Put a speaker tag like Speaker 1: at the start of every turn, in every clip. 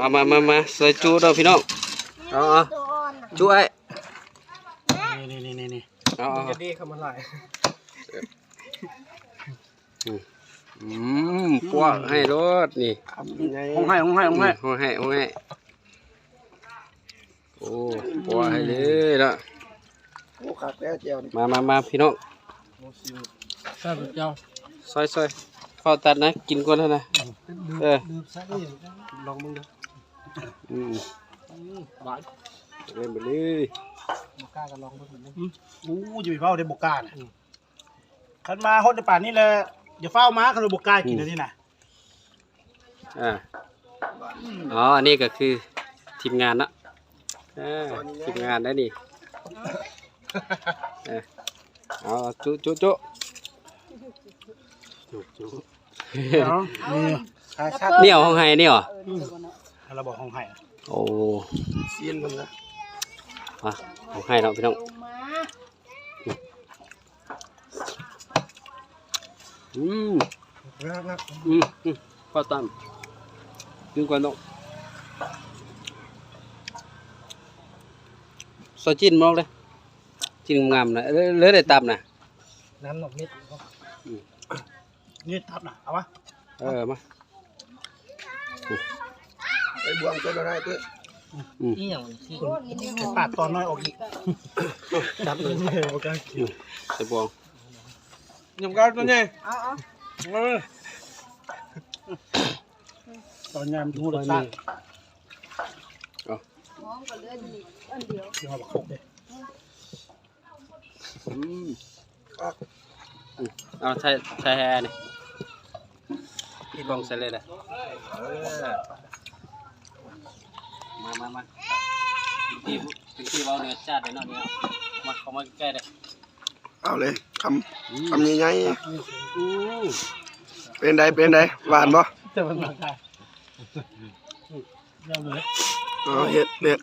Speaker 1: เอามามามาใส่จูเด้อพี่น้องเอาเอา
Speaker 2: ตัวอ่อนน่ะ
Speaker 1: จูไอ้
Speaker 3: นี่นี่นี่นี่
Speaker 1: เอาเอา
Speaker 3: จะดีคำอะไร
Speaker 1: อืมปวกให้รถนี่
Speaker 3: ห้องให้ห้องให้ห้องให้
Speaker 1: ห้องให้ห้องให้โอ้ปวกให้เลยละ
Speaker 3: โอ้ขาดแล้วเจียวนี่
Speaker 1: มามามาพี่น้อง
Speaker 3: ทราบเจ้า
Speaker 1: ซอยซอยเข้าตัดนะ กินก่อนเถอะนะเออ
Speaker 3: ลืมซะนี่ลองมึงดู
Speaker 1: อืม
Speaker 3: หวาน
Speaker 1: เล่นไปเลย
Speaker 3: บกล้ากันลองมึงเหมือนกันอู้อยู่เฝ้าได้บกล้าน่ะขันมาฮดในป่านนี้เลยอย่าเฝ้ามาขันบกล้ากินอันนี้น่ะ
Speaker 1: อ่าอ๋ออันนี้ก็คือทีมงานเนาะอ่าทีมงานได้นี่เออเอาจุจุจุจุจุ
Speaker 3: เนาะนี่ขาชัด
Speaker 1: เนี่ยห้องไห้เนี่ยเหรอ
Speaker 3: เราบอกห้องให้
Speaker 1: โอ้
Speaker 3: เซียนมันนะ
Speaker 1: มาห้องไห้เนาะพี่น้อง
Speaker 2: ลงมา
Speaker 1: อืม
Speaker 3: งักงัก
Speaker 1: อืมอืมข้าวตามกินก่อนต้องซอยจิ้นมองเลยจิ้นงามๆนะเลือเลือได้ตามนะ
Speaker 3: น้ำหนกนิดนี่ทับน่ะเอาวะ
Speaker 1: เออมา
Speaker 3: ไอ้ บวงก็ได้ตัว
Speaker 1: อืม
Speaker 3: นี่อย่างที่ปาดตอนน้อยออกอีกจับเลยโอเค
Speaker 1: ใส่บวง
Speaker 3: ยำก้าวตัวนี้
Speaker 2: เอาเอา
Speaker 3: ตอนยามดูรสชาติ
Speaker 2: มองก็เหลืออยู่อันเดียว
Speaker 3: ที่เขาบอกคกเลย
Speaker 1: อืมอืมเอาใช้ใช้แฮร์นี่พี่บองใส่เลยนะ มามามาพี่พี่พี่เราเนื้อชาติเลยเนาะเนี่ยมาเขามาใกล้เลย
Speaker 4: เอาเลยคำคำใหญ่ๆเป็นไดเป็นไดหวานบ่
Speaker 3: จะมันมาได้เอา
Speaker 4: เฮ็ดเด็ด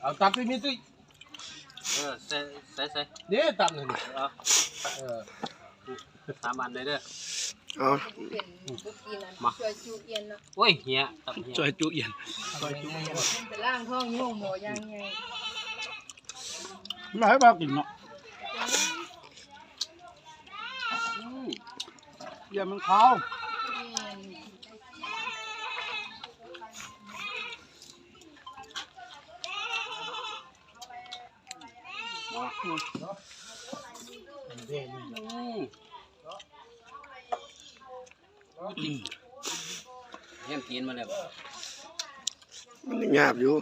Speaker 3: เอาตับที่มีตุ้ย
Speaker 1: เออใส่ใส่ใส่
Speaker 3: เดี๋ยวตับเลย
Speaker 1: เอาเออสามอันเลยเด้อ
Speaker 4: เอา
Speaker 2: เป็นบุกกินนะ
Speaker 1: มา
Speaker 2: ช่วยจูเย็นเนาะ
Speaker 1: โอ้ยเฮียตับเฮีย
Speaker 3: จอยจุเอียนจอยจุ
Speaker 2: ไปล่างท้องโยงหมอย่างไง
Speaker 3: ไม่ให้บ้ากินเนาะ
Speaker 1: อืม
Speaker 3: อย่ามันขาว
Speaker 1: มาอืม
Speaker 3: เด่น
Speaker 1: อืมเฮียกินมาเนี่ย
Speaker 4: มันยังหยาบอยู่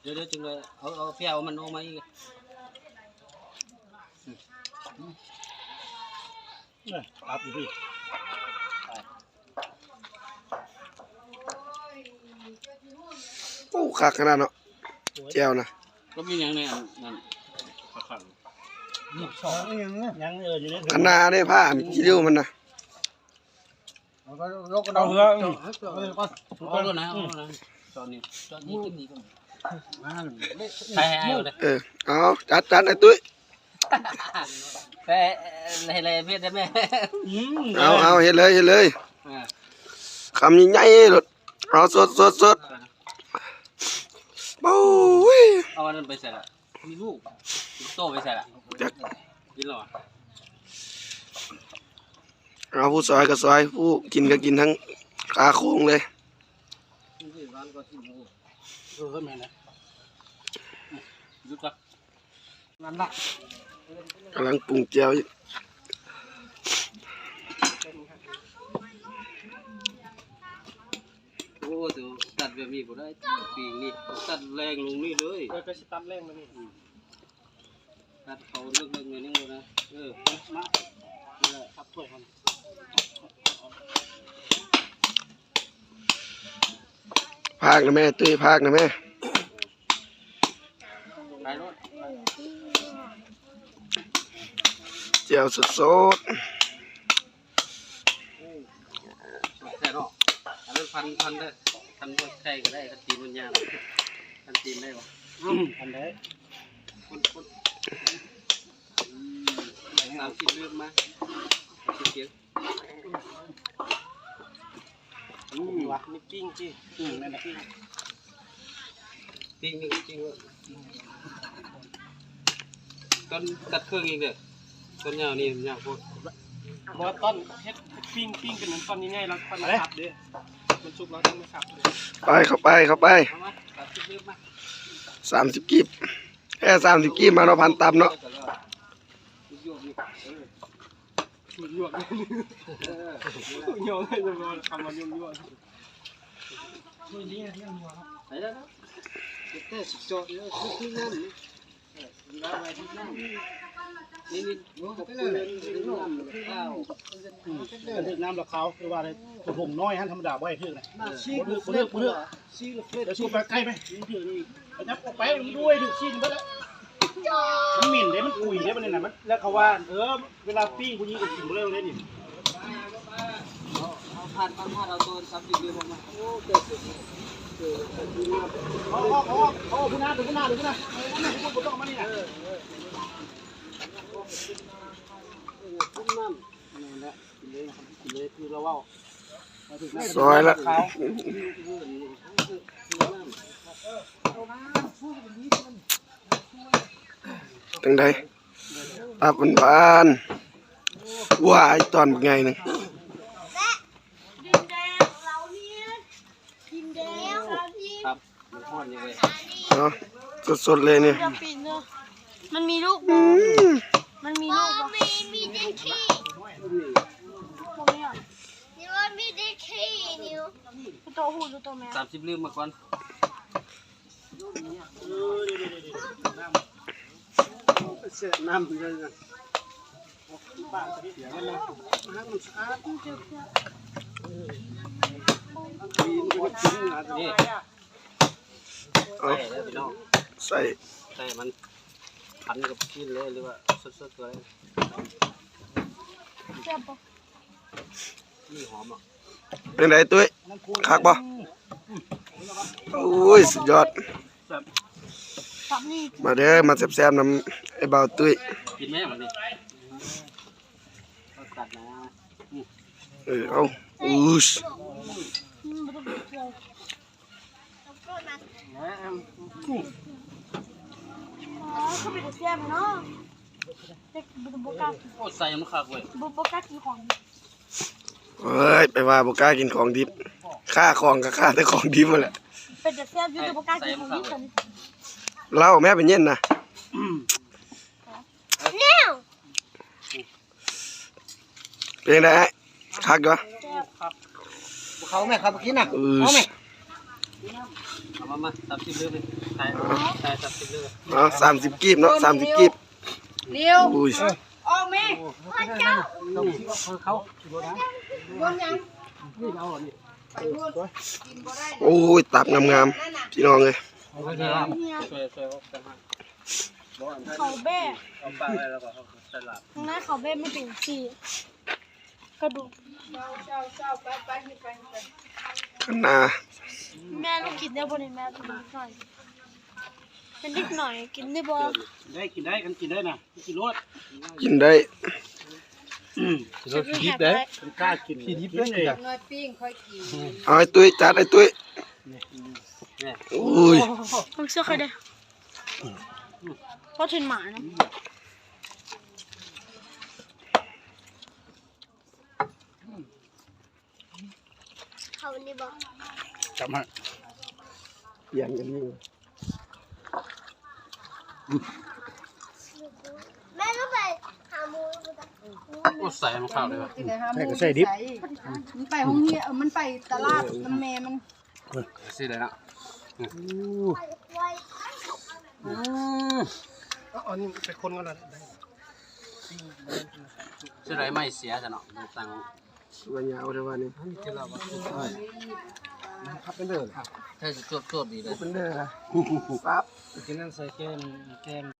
Speaker 1: เดี๋ยวเดี๋ยวจึงเลยเอาเอาเพียวมันออกมาอีก
Speaker 3: เนี่ยตับอยู่พี่
Speaker 4: โอ้คักขนาดเนาะแก้วนะ
Speaker 1: ก็มีอย่างในอันนั้นขัง
Speaker 3: นี่สองยังยังเอออยู่เนี่ย
Speaker 4: อันนาได้ผ้าอันขี้ริ้วมันนะ
Speaker 3: ยกกระดองเรือ
Speaker 1: เอาแล้วนะเอาแล้วนะตอนนี้ตอนนี้กินดีกว่าใช่ให้เอาเลย
Speaker 4: เออเอาจัดจัดไอ้ตุ้ย
Speaker 1: แต่อะไรอะไรเพี้ยนได้ไหม
Speaker 4: เอาเอาเฮ็ดเลยเฮ็ดเลย
Speaker 1: อ่า
Speaker 4: คำใหญ่ๆรถเอาสดสดสดโอ้ย
Speaker 1: เอาอันนั้นไปใส่ละมีลูกโตไปใส่ละ
Speaker 4: จัก
Speaker 1: กินหรอ
Speaker 4: เอาผู้ซอยก็ซอยผู้กินก็กินทั้งขาโค้งเลย
Speaker 1: ร้านก็ที่มู
Speaker 3: เออแม่นะ
Speaker 1: ยุดละ
Speaker 3: นั่นละ
Speaker 4: กำลังปรุงแก้วอยู่
Speaker 1: โอ้เดี๋ยวตัดแบบนี้ก็ได้ปีกนี่ตัดแรงลงนี่เลย
Speaker 3: เออก็สิตับแรงมานี่
Speaker 1: ตัดเขาเลิกเลิกเลยนี่นะเออ
Speaker 3: มานี่แหละตับถ้วยมัน
Speaker 4: พากนะแม่ตุ้ยพากนะแม่
Speaker 1: ไปรถ
Speaker 4: แก้วสดสด
Speaker 1: แค่เนาะอันนั้นพันพันได้พันใครก็ได้ถ้าตีมันยาวพันตีได้ปะ
Speaker 3: อันใด
Speaker 1: คนคน สามสิบเรื่องมาสิบเสียง
Speaker 3: อืมวะ
Speaker 1: นี่ปิ้งจี
Speaker 3: อืมนั่นแหละ
Speaker 1: ปิ้งนี่ปิ้งต้นตัดเครื่องเองเด้อต้นยาวนี่ยาวโพด
Speaker 5: บอต้นเฮ็ดปิ้งปิ้งกันเหมือนต้นนี้ง่ายเราต้นมาขับเด้มันชุบเราต้องมาขับเลย
Speaker 4: ไปเข้าไปเข้าไปสามสิบกีบ ค่สามสิบกีบมาเนาะพันตับเนาะ
Speaker 1: โยกนี่เออ
Speaker 5: หยวกหยวกเลยจะมาทำมันยุ่งยวก
Speaker 1: ไหนแล้วครับเต้สิจอดเลยคือน้ำนี่น้ำอะไรที่น้ำนี่นี่โอ้ไปเลยน้ำข้าว
Speaker 3: อืมเดินน้ำละเขาคือว่าอะไรผงน้อยฮะธรรมดาบ่ให้เพื่อนนะเลือกเลือกเลือกเดี๋ยวสู้ไปใกล้ไหมเลือกนี่ไปนับออกไปด้วยดูชิ้นไปแล้ว มันหมิ่นเด้มันกุยเด้มันนี่น่ะมันแล้วเขาว่า เออ เวลาปิ้งผู้หญิงก็กินบ่เร็วเลยนี่
Speaker 1: เอาผ่านผ่านเอาตัวซับดีเดียวมาโอ้เกิดขึ้น
Speaker 3: เอาเอาเอาเอาผู้หน้าดูผู้หน้าดูผู้หน้าเอาผู้หน้าผู้ต้องมานี่นะ
Speaker 1: ขึ้นน้ำนี่แหละกินเลยกินเลยคือเราว้า
Speaker 4: ซอยละ จังไดตับมันบานๆว้ายตอนบักไงหนึง
Speaker 6: ดินแดงเราเนี่ยดินแดงเราที่
Speaker 1: ครับมันทอดยังไง
Speaker 4: เนาะสดๆเลยเนี่ย
Speaker 6: จะปิดเนอะมันมีลูก
Speaker 4: อืม
Speaker 6: มันมีลูกมีมีเด็กขี้นี่ว่ามีเด็กขี้นิวตัวหูหรือตัวแม่
Speaker 1: สามสิบลืมมาก่อน
Speaker 3: เสียน้ำเลยนะบ้านเสียกันเลยน้ำมันสะอาดดีมันก็กินนะ
Speaker 1: นี่
Speaker 4: เอา
Speaker 1: ใส่
Speaker 4: ใส่
Speaker 1: ใส่มันพันกับชิ้นเลยหรือว่าสดๆตัวเลย
Speaker 6: เจ็
Speaker 1: นี่หอมอะ
Speaker 4: เป็นไงตุ้ยคักบ่โอ้ยสุดยอด มาเด้อมาแซ่บๆน้ำ ไอ้บ่าวตุ้ย
Speaker 1: กินไหมมันนี่ตัดนะ
Speaker 4: เออเอาอู้ช
Speaker 6: มันไม่ต้องเกี่ยวอ๋อเขาเป็นเสียมเนาะเด็กบุบกัก
Speaker 1: โอ้ใส่มันคักเว้ย
Speaker 6: บุบกักกี่ของ
Speaker 4: เฮ้ยไปว่าบ่กล้ากินของดิบค่าของก็ค่าแต่ของดิบมาแหละ
Speaker 6: เป็นแต่เสียมอยู่บุบกักกี่ของนี่กัน
Speaker 4: เหล้าแม่เป็นเย็นนะ
Speaker 6: เนี่ย
Speaker 4: เป็นไงไอ้คักอยู่วะ
Speaker 3: เขาไหมครับกินน่ะ
Speaker 4: อือ
Speaker 1: เอามามาสามสิบลืมเลยใส่ใส่สามสิบลืม
Speaker 4: เอาสามสิบกีบเนาะสามสิบกีบ
Speaker 2: เลี้ยว
Speaker 4: อุ้ย
Speaker 2: ออกแม่
Speaker 6: พระเจ้า
Speaker 3: เขา
Speaker 2: รวมยังไปพูดกินบ่ได้
Speaker 4: โอ้ยตับงามๆพี่น้องเลย
Speaker 6: เนี่ย
Speaker 1: ช่วยช่วยกันมา
Speaker 6: เขาแบ้
Speaker 1: เอาปลาไว้แล้วก็เอาใส่หลับ
Speaker 6: ตรงนั้นเขาแบ้ไม่ถึงสี่กระดูก
Speaker 2: เจ้าเจ้าเจ้าไปไปไปไปไป
Speaker 4: กันนา
Speaker 6: แม่ต้องกินได้บ่เนี่ยแม่ต้องกินหน่อยเป็นนิดหน่อยกินได้บ่
Speaker 3: ได้กินได้กันกินได้น่ะกินรส
Speaker 4: กินได้
Speaker 6: จะคิดได้
Speaker 3: มันกล้ากินที่ดิบเลย
Speaker 2: น้อยปิ้งค่อยกิน
Speaker 4: เอาไอ้ตุ้ยจัดไอ้ตุ้ยอุ้ย
Speaker 6: ผมเชื่อใครได้ เพราะถึงหมานะเขานี่บ่
Speaker 3: จำฮะ
Speaker 4: เปลี่ยนกันนี่
Speaker 6: แม่ก็ไปหาหมู
Speaker 1: โอ้ใส่มันคักเลยว่ะ
Speaker 2: ที่ไหนฮะใส่ดิบ มันไปห้องนี้เออมันไปตลาดมันแม่มัน
Speaker 1: สิเลยนะ
Speaker 6: ไว้
Speaker 3: อั นนี้เป็นคนกันเลย
Speaker 1: สิไรไม่เสียซะเนาะมันตัง
Speaker 4: วันยาวเท่าวันนี้
Speaker 1: ที่เรา
Speaker 3: ครับเป็นเด้อ
Speaker 1: ถ้าจะจดจดดีเลย
Speaker 4: เป็นเด้อปั๊บ
Speaker 1: กินนั่นใส่แก้มแก้ม